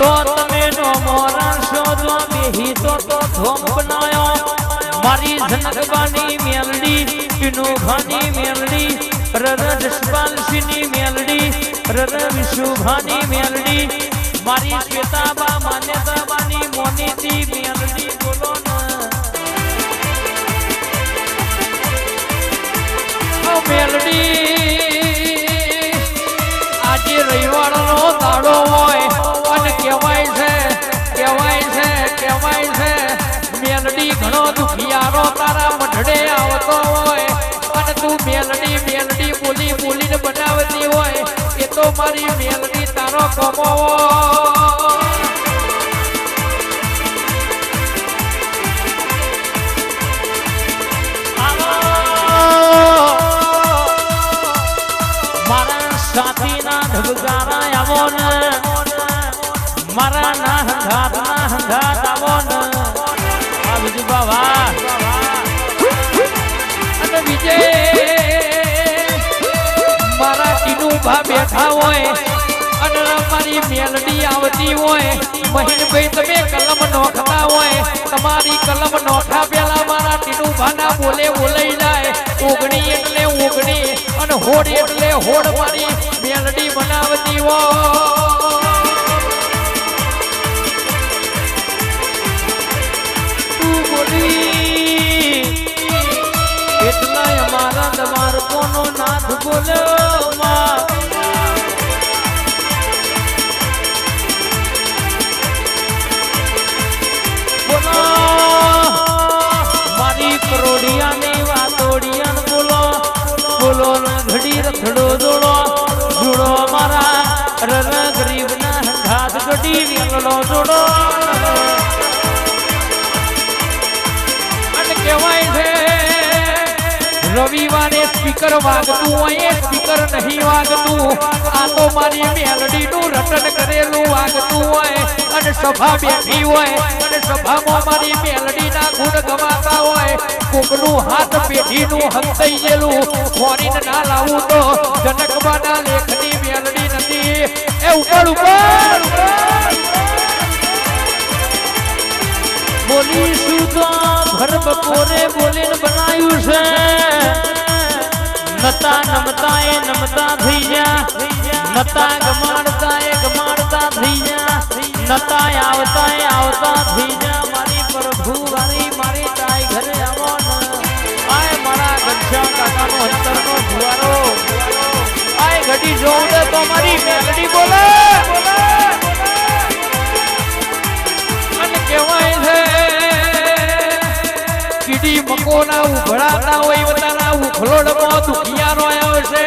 તો તમે નો મોરાશો જો બેહી તો તો ધોમ બનાયો મારી જનકબાની મેલડી, વિનુભાની મેલડી રર જસપાલસિંહની મેલડી રર વિશુભાની મેલડી. મારી શ્વેતાબા માન્યતાબાની દાડો હોય કહેવાય છે કહેવાય છે કહેવાય મારી મારા ધબકારા આવો ને મારા ના હંગાત ના હંગાત આવો ને. આ બીજું બાવા. અને બીજે, મારા ટીનું ભા બેઠા હોય અને મારી મેલડી આવતી હોય. મહિનભાઈ, તમે કલમ નોખતા હોય. તમારી કલમ નોખા પેલા મારા ટીનું ભાના બોલે બોલાઈ જાય. ઓગણી એટલે ઓગણી અને હોડ એટલે હોડ મારી મેલડી બનાવતી હોય. બોલી એટલાય મારા તમાર કોનો નાથ બોલ્યો મારી. કરોડિયાની વાતોડિયાન બોલો. બોલો ને ઘડી રથડો જોડો. જોડો મારા રર ગરીબના હાથ ઘડી વેલડો જોડો. સ્પીકર વાગતું હોય સ્પીકર નહીં વાગતું. આ તો મારી મેલડી નું રટન કરેલું વાગતું હોય, અને સભા બેઠી હોય, અને સભામાં મારી મેલડી ના ગુણ ગવાતા હોય. કોકનું હાથ પેઢીનું હંતાઈ ગયેલું ફોરીને ના લાવું તો જનકબાના લેખની મેલડી નથી. એ ઉપર ઉપર બોલીશું તો ભરબકોરે બોલીને બનાવ્યું છે? નતા નમતા એ નમતા થઈ જા નતા ગમાડતા એ ગમાડતા થઈ જા નતા આવતા એ આવતા થઈ જા મારી પ્રભુ વાળી મારી તાઈ ઘરે આવો આય મારા ગંજા કાકાનો અંતરનો જુવારો. આય ઘડી જોઉં તો મારી મેલડી બોલે. અને કહેવાય છે, કીડી મકોના ઉભળાતા હોય ઉખલોડમાં દુખિયારો આવ્યો છે.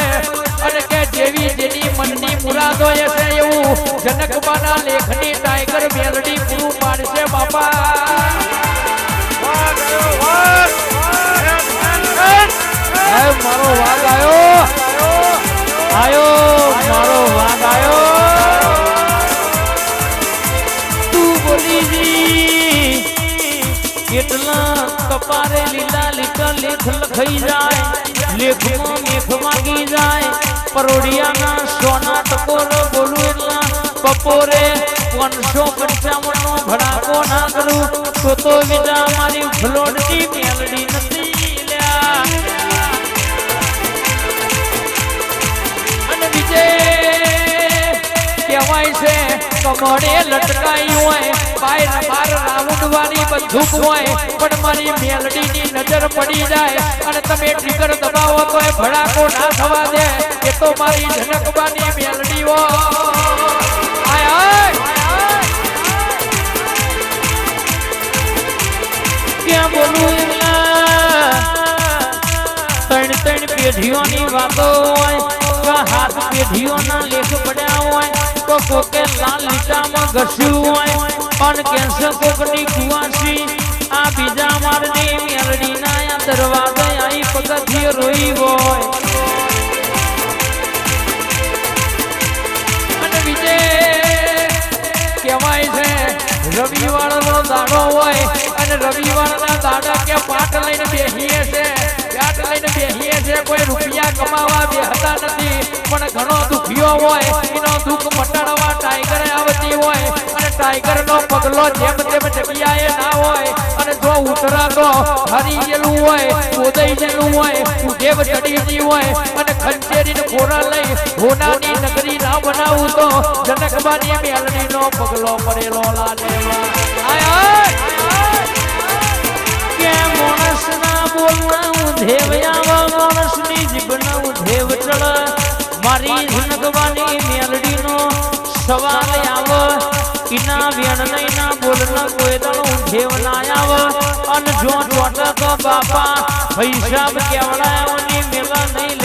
અને જેવી જેની મનની મુરાદ છે એવું જનકબાના લેખની ટાઈગર મેલડી પૂરું પાડશે બાપા. વાઘ આયો. આયો, મારો વાઘ આયો. તું બોલી કેટલા કપારે લીલા લીટા લેખ લખાઈ જાય, લેખમાં મેખ માગી જાય. પરોડિયાના સોના ટકોરો બોલું એટલા બપોરે પાંચસો પંચાવન નો ભડાકો ના કરું. તો તો બીજા મારી ફ્લોટની મેલડી નથી લ્યા. અને બીજે કહેવાય છે, કમળે લટકાઈ હોય બાય બાર રાઉન્ડવાની બંદૂક હોય, પણ મારી મેલડીની નજર પડી જાય, અને તમે ટ્રિગર દબાવો તો એ ભડાકો ના થવા દે, એ તો મારી ઝનકવાની મેલડી ક્યાં બોલું ત્રણ ત્રણ પેઢીઓની વાતો હોય હાથ પેઢીઓના લેખ પડ્યા હોય તો કોકે લાલ લીટામાં ઘસ્યું હોય, પણ કેન્સર કોકની કુવાસી, આ બીજા મારની મેરડીના આ દરવાજે આઈ પગથી રોઈ હોય. અને બીજે કહેવાય છે, રવિવારનો દાડો હોય, અને રવિવારના દાડા કે પાટ લઈને બેસીએ છે. પાટ લઈને બેહીએ છે કોઈ રૂપિયા કમાવા બેહતા નથી, પણ ઘણો દુખિયો હોય, એનો દુઃખ મટાડવા ટાઈગર આવતી હોય, અને નો પગલો જેમ તેમ જગ્યાએ ના હોય, અને જો ઉતરા તો હરી ગયેલું હોય ઉદય ગયેલું હોય ઉધેવ ગઈ હોય, અને ખંચેરી ખોરા લઈ હોનાની નગરી ના બનાવું તો જનકબાની મેલડી નો પગલો પડેલો આય આય! ઝનકવાની મેલડીનો સવાલ આવ, ઈના વેણ નઈના બોલના દાડો ઉધેવ ના આવ અન જો ચોટ તો બાપા હિસાબ કેવડાયોની મેલા નહીં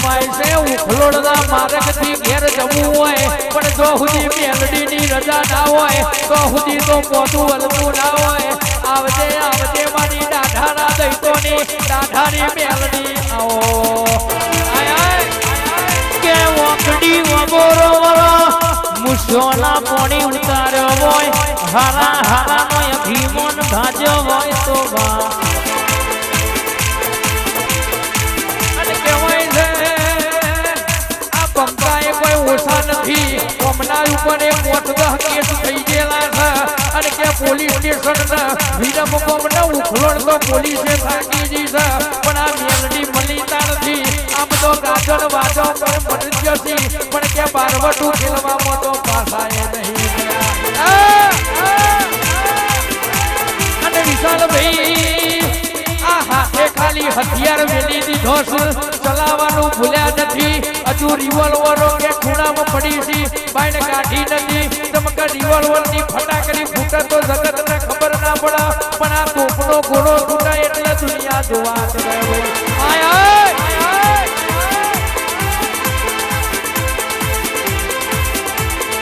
જવાય છે ઉખલોડના માર્ગથી ઘેર જવું હોય, પણ જો સુધી મેલડીની રજા ના હોય, તો સુધી તો પોતું હલવું ના હોય. આવજે આવજે મારી દાઢાના દૈતોની, દાઢાની મેલડી આવો. કે વખડી વગોરો વરો મુસોના પોણી ઉતાર્યો હોય, હારા, હારાનો અભિમાન ભાજ્યો હોય તો બા નથી. કોમના ઉપર એક મોટ કેસ થઈ ગયેલા છે. અને કે પોલીસ સ્ટેશન વિરમ કોમના ઉખલોડ તો પોલીસે થાકી જી છે. પણ આ મેલડી મલીતા નથી. આમ તો ગાજર વાજો પર મનુષ્ય છે. પણ કે બારવટું ખેલવામાં તો પાસાય નહીં. આ, આ, અને વિશાલભાઈ આ હાથે હથિયાર મેલી દીધો છે ચલાવવાનું ભૂલ્યા નથી. હજુ રિવોલ્વરો કે ખૂણામાં પડી છે, બાઈને કાઢી નથી. તમકે રિવોલ્વરની ફટાકડી ફૂટે તો જગત ને ખબર ના પડે, પણ આ તોપનો ઘોડો ફૂટાય એટલે દુનિયા જોવા જ આય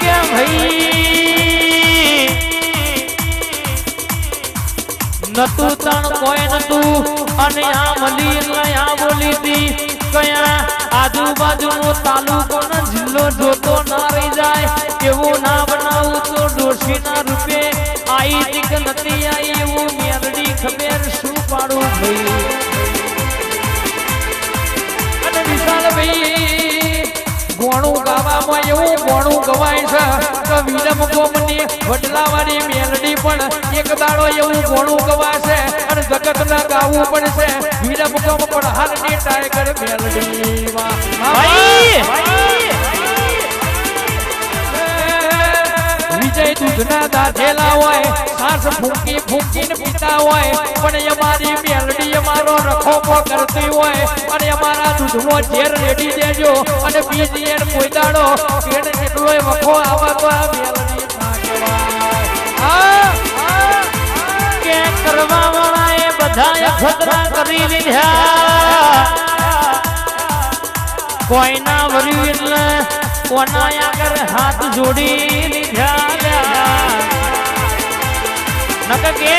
કે ભાઈ? નતું અને આ એટલે આ બોલી તી કયા આજુબાજુનો તાલુકો ને જિલ્લો જોતો ના રહી જાય, એવું ના બનાવું તો ડોશીના રૂપે ગોણું એવું ગોણું ગવાય છે કે વિરમ ગોમની વડલાવાળી મેલડી પણ એક દાડો એવું ગોણું ગવાશે અને જગતના ગાવું પડશે વિરમ ગોમ પણ હાલની ટાઈગર મેલડી વિજય દૂધના દાધેલા હોય, સાસ ફૂંકી ફૂંકીને પીતા હોય, પણ અમારી મેલડી અમારો રખોપો કરતી હોય, અને અમારા દૂધનો ઝેર રેડી દેજો, અને બીજી એન કોઈ દાડો પેટ કેટલોય વખો આવા તો આ મેલડી કે કરવા વાળા એ બધા ખતરા કરી લીધા. કોઈના વર્યું કોના આગળ હાથ જોડી લીધા. નકર કે,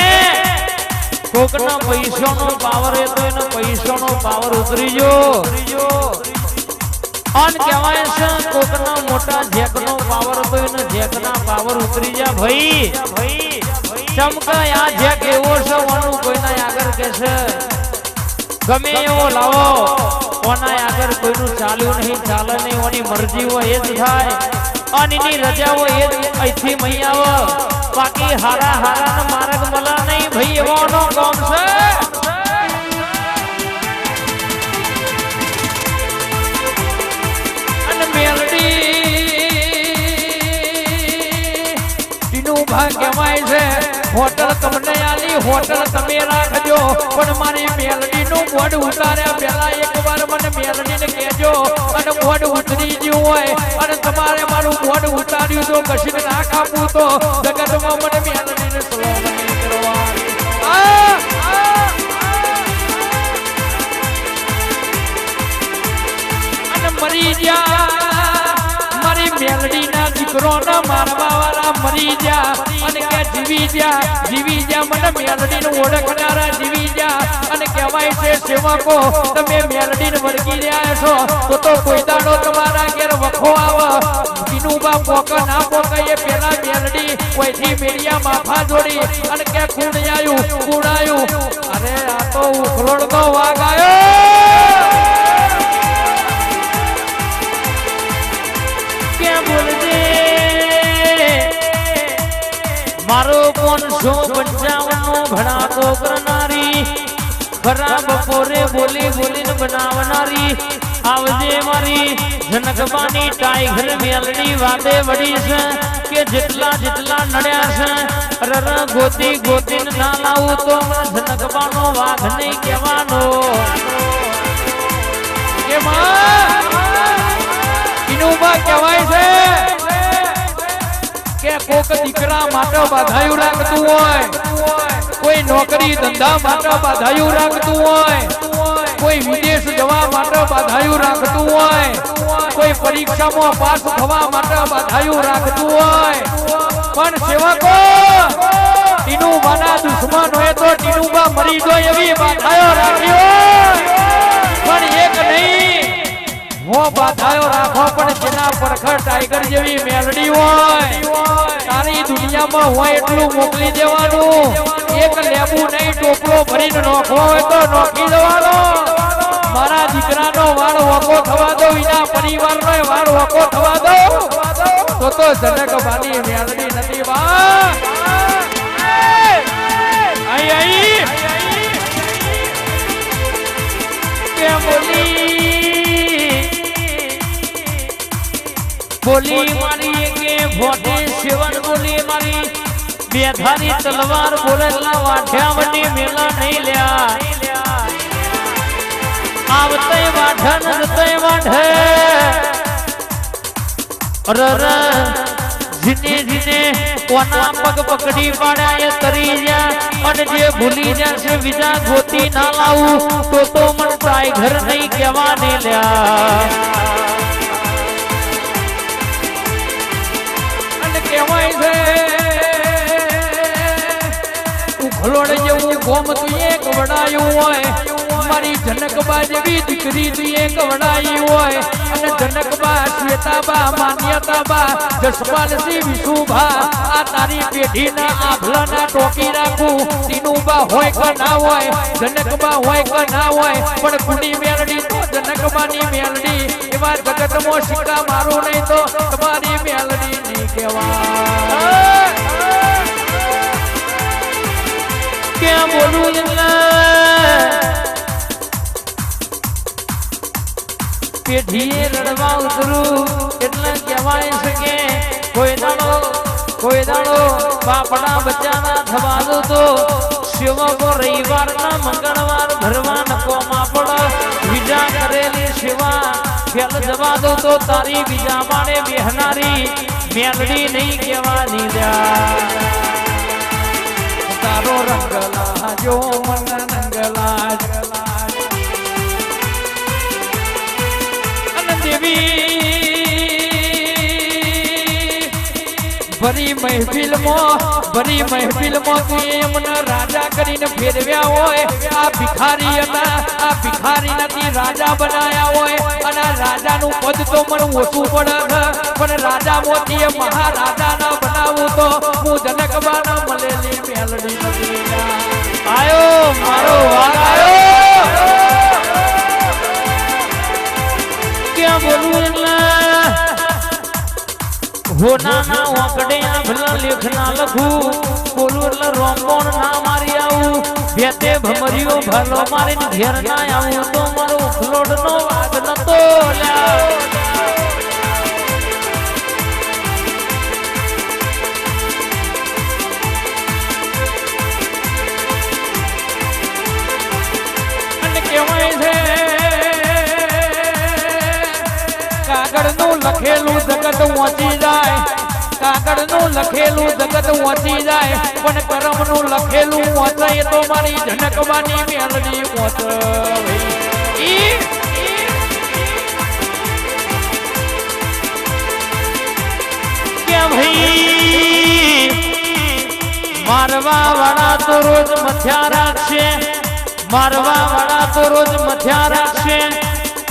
કોકનો પૈસાનો પાવર એ તો એનો પૈસાનો પાવર પાવર જેકના પાવર ઉતરી જા ભાઈ. ભાઈ ચમકાય આ જેક એવો છે કોઈના આગળ કે છે. ગમે એવો લાવો. કોના આગળ કોઈનું ચાલ્યું નહીં, ચાલે નહીં, ઓની મરજી હોય એ જ થાય. અનની રજા હોય એ જ અહીંથી મહી આવે. બાકી હારા હારા માર્ગ મળા નહીં, ભાઈ એવાનો કોમ છે. ભાગ્યમાય છે. હોટલ તમને આલી હોટલ તમે રાખજો. પણ મારી મેલડીનું બોર્ડ ઉતાર્યા પહેલા એકવાર મને મેલડીને કહેજો અને બોર્ડ ઉતરી ગયું હોય અને તમારે મારું બોર્ડ ઉતાર્યું તો કશીક ના કાપવું તો. જગતમાં મને મેલડી ને આ, અને મરી ગયા મારી મેલડીના દીકરોના મારવા વાળા મરી ગયા જીવી જા જીવી જા મને મેલડીને ઓળખનારા જીવી જા અને કહેવાય છે, સેવકો, તમે મેલડીને વળગી રહ્યા છો, તો તો કોઈ દાડો તમારા ઘેર વખો આવે. બીનુબા પોક ના પોક એ પેલા મેલડી કોઈથી મેડિયા માફા જોડી અને કે કુણ આયું કુણ આયું અરે, આ તો ઉખલોડનો તો આયો પાંચસો પંચાવન નો ભણાતો કરનારી ખરાબ બપોરે બોલી બોલીને બનાવનારી, આવજે મારી જનકબાની ટાઈગર મેલડી વાતે વડી છે કે જેટલા જેટલા નડ્યા છે, રર ગોતી ગોતી ના લાવું તો જનકબાનો વાઘ નહીં કહેવાનો. કે માં કહેવાય છે કોક દીકરા માટે બાધાયું રાખતું હોય, કોઈ નોકરી ધંધા માટે બાધાયું રાખતું હોય, કોઈ વિદેશ જવા માટે બાધાયું રાખતું હોય, કોઈ પરીક્ષામાં પાસ થવા માટે બાધાયું રાખતું હોય. પણ સેવકો, ટીનુબાના હોય તો ટીનુબા મરી જાય એવી બાધાયો રાખી હોય. પણ એક નહીં હો બાધાયો રાખો, પણ જેના પરખર ટાઈગર જેવી મેલડી હોય. દુનિયામાં હોય એટલું મોકલી દેવાનું. એક લેબુ નહીં, ટોપલો ભરીને નોખો તો નોખી દેવાનો મારા દીકરાનો વાળ વકો થવા દો, એના પરિવારનો વાળ વકો થવા દો. તો જનક ભાની મેલડી નથી આઈ કે બોલી? બોલી મારી કે ભોટે સેવન બોલી મારી. બેધારી તલવાર બોલેલા વાઠ્યા વટી મેલા નહીં લ્યા. આવતે વાઠન રતે વાઠે રર જીને જીને કોના પગ પકડી પાડ્યા એ તરી જા અને જે ભૂલી જશે બીજા ગોતી ના લાવું, તો તો મન ટાઈગર નહીં કહેવાને લ્યા. ઉખલોડ જેવું ગોમ એક વડાયું હોય. મારી જનકબા જેવી દીકરી તું એક વડાઈ હોય. અને જનકબા શ્વેતાબા, માન્યતાબા જસપાલસિંહ વિશુભા, આ તારી પેઢીના આભલાના ટોકી રાખું. તીનુબા હોય કે ના હોય, જનકબા હોય કે ના હોય, પણ કુડી મેલડી તો જનકબાની મેલડી. એવા જગતમાં સિક્કા મારું નહીં તો તમારી મેલડી નહીં કહેવાય ક્યાં બોલું પેઢીએ રડવા ઉતરું એટલે કહેવાય શકે, કોઈ દાડો કોઈ દાડો બાપડા બચ્ચાના થવા દો તો શિવકો રવિવાર ના મંગળવાર ભરવા નકો પડ વિજા કરેલી શિવા ફેલ જવા દો તો તારી બીજા માણે બેહનારી મેલડી નહીં કહેવાની લ્યા તારો રંગ લાજો મન રંગ લાજ દેવી ભરી મહેફિલ ભરી મહેફિલ તું એમને રાજા કરીને ફેરવ્યા હોય આ ભિખારી હતા આ ભિખારી નથી રાજા આ રાજાનું પદ તો મને ઓછું પડે પણ રાજા મોતી મહારાજા ના બનાવું તો હું જનકબાના મળેલી ના લખું. બોલું એટલે રોમબોણ ના મારી આવું. ભેતે ભમરીઓ ભલો મારીને ઘેર ના આવું. તો ફ્લોડ નો વાદ નતો કાગળનું લખેલું જગત વાંચી જાય. કાગળનું લખેલું જગત વાંચી જાય. પણ કરમનું લખેલું વાંચે એ તો મારી જનકવાની મેલડી વાંચે ભાઈ. મારવા વાળા તો રોજ મથ્યા રાખશે. મારવા વાળા તો રોજ મથ્યા રાખશે.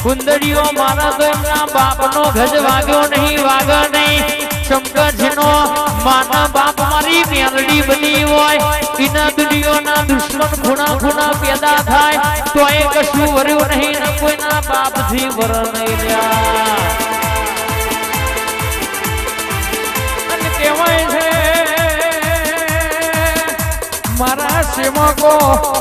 કુંદડીઓ મારા તો એમના બાપનો ગજ વાગ્યો નહીં વાગ નહીં. શંકરજીનો માના બાપ મારી મેલડી બની હોય. એના દુનિયોના દુશ્મન ખૂણા પેદા થાય. તો એ કશું વર્યું નહીં કોઈના બાપથી નહીં કહેવાય છે. મારા સેવકો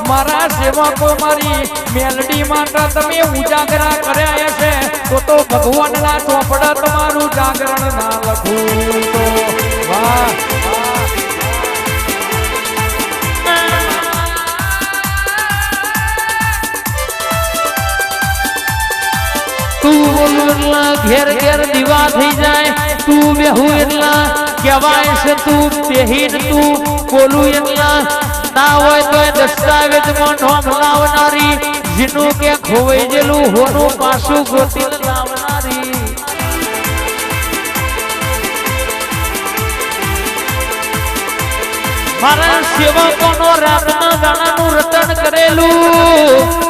મારા સેવકો મારી મેલડી માટે તમે ઉજાગરા કર્યા છે. તો તો ભગવાનના ચોપડા તમારું જાગરણ ના લખું. તો તું બોલું એટલા ઘેર ઘેર દીવા થઈ જાય. તું બેહું એટલા કહેવાય છે તું બેહીન તું બોલું એમના ના હોય તો દસ્તાવેજમાં નોમ લાવનારી જીનું કે ખોવાઈ હોનું પાછું ગોતી લાવનારી. મારા સેવકોનો રાતના દાણાનું રતન કરેલું.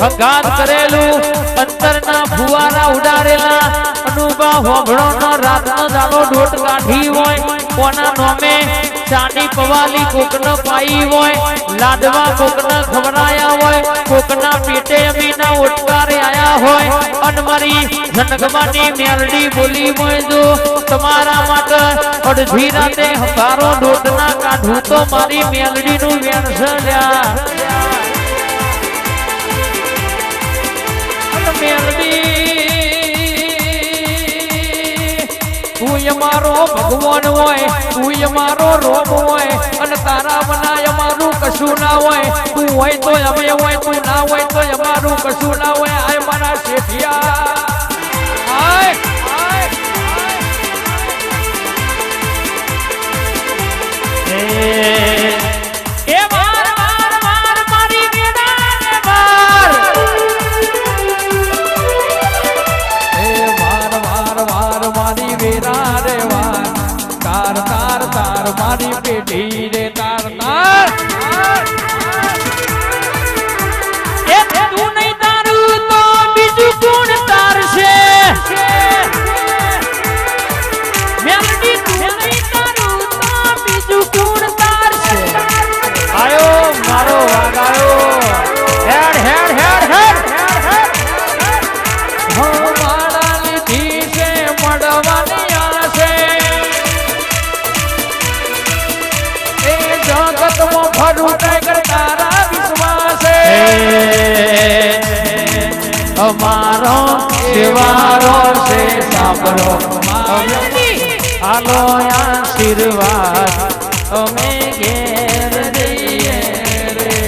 ભંગાત કરેલું, અંતરના ફુવારા ઉડારેલા અનુભવ હોભળોનો રાતનો દાડો ઢોટ કાઢી હોય, કોના નોમે ચાંદી પવાલી કોકનો પાઈ હોય લાડવા કોકના ખવડાયા હોય, કોકના પેટે અમીના ઓટકારે આયા હોય અનમરી જનગમાની મેલડી બોલી હોય જો, તમારા માટે અડધી રાતે હંકારો ઢોટના કાઢું તો મારી મેલડીનું વેણ છે અમારો ભગવાન હોય, તું અમારો રોમ હોય, અને તારા બનાય અમારું કશું ના હોય. તું હોય તો અમે હોય, તું ના હોય તો અમારું કશું ના હોય. આય મારા શેઠિયા. આય જગતમાં ફરું ટાઈગર તારા વિશ્વાસે. અમારો સેવારો છે સાંભળો. હાલો આશીર્વાદ અમે ઘેર જઈએ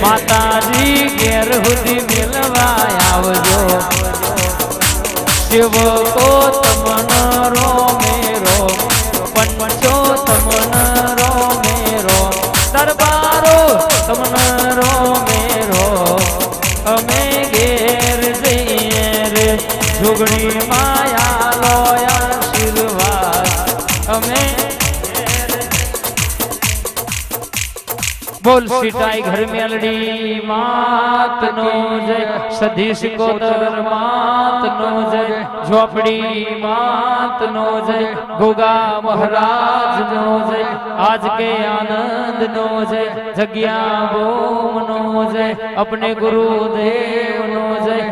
માતાજી ઘેર સુધી મિલવા આવજો. શિવકો જોગણી માયા લોયા આશીર્વાદ અમે બોલ સિટાઈ ઘર મેલડી માત નો જય. સધી સિકોતર માત નો જય. ઝોપડી માત નો જય. ગોગા મહારાજ નો જય. આજ કે આનંદ નો જય. જગ્યા બોમ નો જય. અપને ગુરુદેવ નો જય.